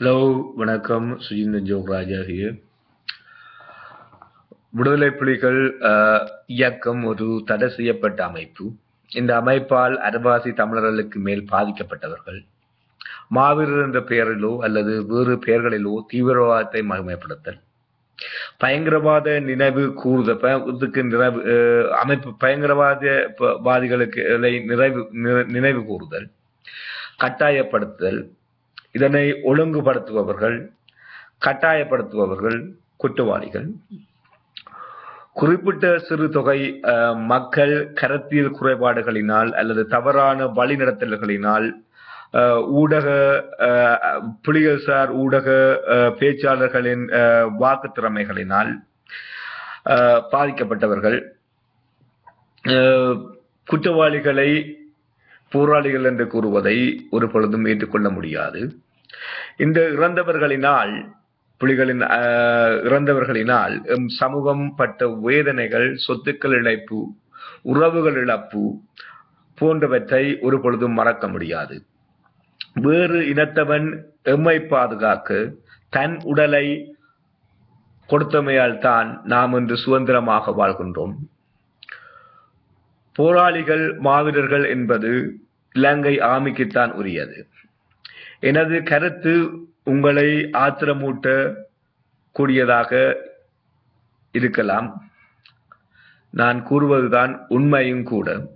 Hello வணக்கம். சுஜிந்தன் ஜோக்ராஜா here விடுதலை புலிகள் இயக்கம் ஒரு தடை செய்யப்பட்ட அமைப்பு. இந்த அமைப்பால் அரவாசி தமிழர்களுக்கு மேல் பாதிக்கப்பட்டவர்கள். மாவீரர் என்ற பெயரிலோ அல்லது வேறு பெயர்களிலோ தீவிரவாதத்தை மகிமைப்படுத்தல். பயங்கரவாத நினைவு கூறுதல் ப- இதுக்கு நினைவு அஹ், அமைப்பு பயங்கரவாத வாதிகளுக்கு நிறைவு நினை- நினைவு கூறுதல். கட்டாயப்படுத்துதல் இதனை ஒழுங்குபடுத்துபவர்கள் கட்டாயப்படுத்துபவர்கள் குற்றவாளிகள். குறிப்பிட்ட சிறு தொகை மக்கள் கருத்தியல் குறைபாடுகளினால் அல்லது தவறான வழிநடத்தல்களினால் ஊடக புலிகள் சார் ஊடக பேச்சாளர்களின் வாக்கு திறமைகளினால் பாதிக்கப்பட்டவர்கள். குற்றவாளிகளை போராளிகள் என்று கூறுவதை ஒரு பொழுதும் ஏற்றுக்கொள்ள முடியாது. இந்த இறந்தவர்களினால் புலிகளின் இறந்தவர்களினால் எம் சமூகம் பட்ட வேதனைகள் சொத்துக்கள் இழப்பு உறவுகள் இழப்பு போன்றவற்றை ஒரு பொழுதும் மறக்க முடியாது. வேறு இனத்தவன் எம்மை பாதுகாக்க தன் உடலை கொடுத்தமையால் தான் நாம் இன்று சுதந்திரமாக வாழ்கின்றோம். போராளிகள் மாவீரர்கள் என்பது இலங்கை ஆமிக்குத்தான் உரியது. எனது கருத்து உங்களை ஆத்திரமூட்ட கூடியதாக இருக்கலாம். நான் கூறுவதுதான் உண்மையும் கூட.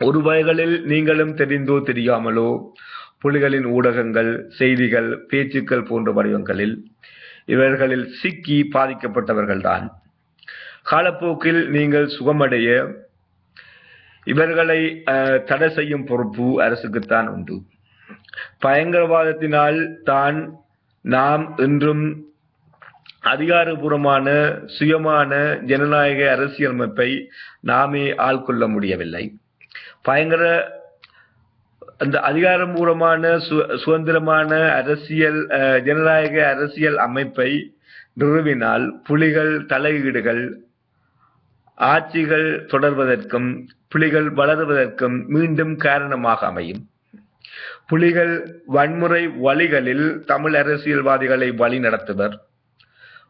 ஒரு வகைகளில் நீங்களும் தெரிந்தோ தெரியாமலோ புலிகளின் ஊடகங்கள் செய்திகள் பேச்சுக்கள் போன்ற வடிவங்களில் இவர்களில் சிக்கி பாதிக்கப்பட்டவர்கள்தான். காலப்போக்கில் நீங்கள் சுகமடைய இவர்களை தடை செய்யும் பொறுப்பு அரசுக்குத்தான் உண்டு. பயங்கரவாதத்தினால் தான் நாம் இன்றும் அதிகாரபூர்வமான சுயமான ஜனநாயக அரசியலமைப்பை நாமே ஆள்கொள்ள முடியவில்லை. பயங்கர அந்த அதிகாரபூர்வமான சு- சுதந்திரமான அரசியல் அஹ், ஜனநாயக அரசியல் அமைப்பை நிறுவினால் புலிகள் தலையீடுகள் ஆட்சிகள் தொடர்வதற்கும் புலிகள் வளருவதற்கும் மீண்டும் காரணமாக அமையும். புலிகள் வன்முறை வழிகளில் தமிழ் அரசியல்வாதிகளை வழிநடத்துவர்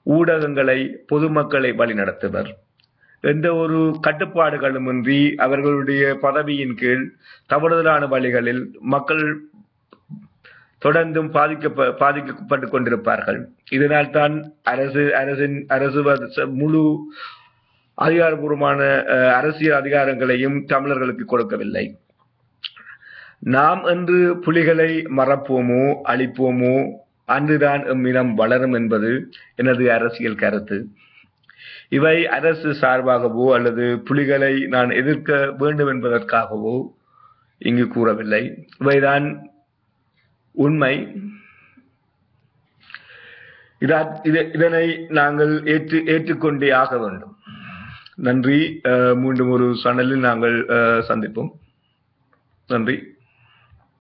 ஊடகங்களை பொதுமக்களை வழிநடத்துவர் எந்த ஒரு கட்டுப்பாடுகளுமின்றி அவர்களுடைய பதவியின் கீழ் தவறுதலான வழிகளில் மக்கள் தொடர்ந்தும் பாதிக்க பாதிக்கப்பட்டுக் கொண்டிருப்பார்கள். இதனால் தான் அரசு அரசின் அரசு முழு அதிகாரபூர்வமான அரசியல் அதிகாரங்களையும் தமிழர்களுக்கு கொடுக்கவில்லை. நாம் என்று புலிகளை மறப்போமோ அழிப்போமோ அன்றுதான் எம் இனம் வளரும் என்பது எனது அரசியல் கருத்து. இவை அரசு சார்பாகவோ அல்லது புலிகளை நான் எதிர்க்க வேண்டும் என்பதற்காகவோ இங்கு கூறவில்லை. இவைதான் உண்மை. இதனை நாங்கள் ஏற்று ஏற்றுக்கொண்டே ஆக வேண்டும். நன்றி. மீண்டும் ஒரு சனலில் நாங்கள் சந்திப்போம். நன்றி.